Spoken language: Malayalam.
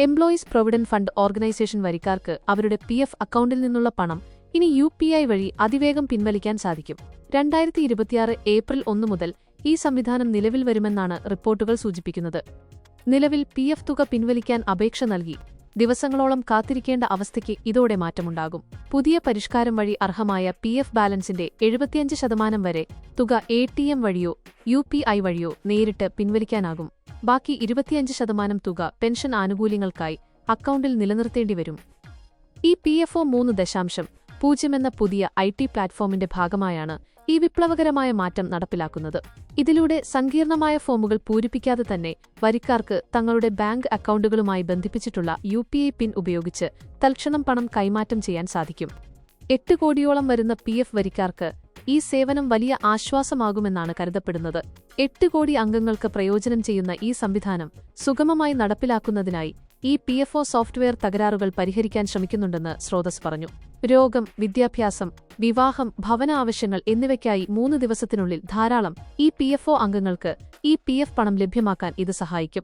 എംപ്ലോയീസ് പ്രൊവിഡന്റ് ഫണ്ട് ഓർഗനൈസേഷൻ വരിക്കാർക്ക് അവരുടെ പി എഫ് അക്കൗണ്ടിൽ നിന്നുള്ള പണം ഇനി യു പി ഐ വഴി അതിവേഗം പിൻവലിക്കാൻ സാധിക്കും. രണ്ടായിരത്തി ഇരുപത്തിയാറ് ഏപ്രിൽ ഒന്ന് മുതൽ ഈ സംവിധാനം നിലവിൽ വരുമെന്നാണ് റിപ്പോർട്ടുകൾ സൂചിപ്പിക്കുന്നത്. നിലവിൽ പി എഫ് തുക പിൻവലിക്കാൻ അപേക്ഷ നൽകി ദിവസങ്ങളോളം കാത്തിരിക്കേണ്ട അവസ്ഥയ്ക്ക് ഇതോടെ മാറ്റമുണ്ടാകും. പുതിയ പരിഷ്കാരം വഴി അർഹമായ പി എഫ് ബാലൻസിന്റെ എഴുപത്തിയഞ്ച് ശതമാനം വരെ തുക എ ടി എം വഴിയോ യു പി ഐ വഴിയോ നേരിട്ട് പിൻവലിക്കാനാകും. ബാക്കി ഇരുപത്തിയഞ്ച് ശതമാനം തുക പെൻഷൻ ആനുകൂല്യങ്ങൾക്കായി അക്കൗണ്ടിൽ നിലനിർത്തേണ്ടി വരും. ഈ പി എഫ് ഒ മൂന്ന് ദശാംശം പൂജ്യം എന്ന പുതിയ ഐ ടി പ്ലാറ്റ്ഫോമിന്റെ ഭാഗമായാണ് ഈ വിപ്ലവകരമായ മാറ്റം നടപ്പിലാക്കുന്നത്. ഇതിലൂടെ സങ്കീർണമായ ഫോമുകൾ പൂരിപ്പിക്കാതെ തന്നെ വരിക്കാർക്ക് തങ്ങളുടെ ബാങ്ക് അക്കൗണ്ടുകളുമായി ബന്ധിപ്പിച്ചിട്ടുള്ള യു പി ഐ പിൻ ഉപയോഗിച്ച് തൽക്ഷണം പണം കൈമാറ്റം ചെയ്യാൻ സാധിക്കും. എട്ട് കോടിയോളം വരുന്ന പി എഫ് വരിക്കാർക്ക് ഈ സേവനം വലിയ ആശ്വാസമാകുമെന്നാണ് കരുതപ്പെടുന്നത്. എട്ട് കോടി അംഗങ്ങൾക്ക് പ്രയോജനം ചെയ്യുന്ന ഈ സംവിധാനം സുഗമമായി നടപ്പിലാക്കുന്നതിനായി ഈ പി എഫ് ഒ സോഫ്റ്റ്വെയർ തകരാറുകൾ പരിഹരിക്കാൻ ശ്രമിക്കുന്നുണ്ടെന്ന് സ്രോതസ് പറഞ്ഞു. രോഗം വിദ്യാഭ്യാസം വിവാഹം ഭവന ആവശ്യങ്ങൾ എന്നിവയ്ക്കായി മൂന്ന് ദിവസത്തിനുള്ളിൽ ധാരാളം ഈ പി എഫ് ഒ അംഗങ്ങൾക്ക് ഈ പി എഫ് പണം ലഭ്യമാക്കാൻ ഇത് സഹായിക്കും.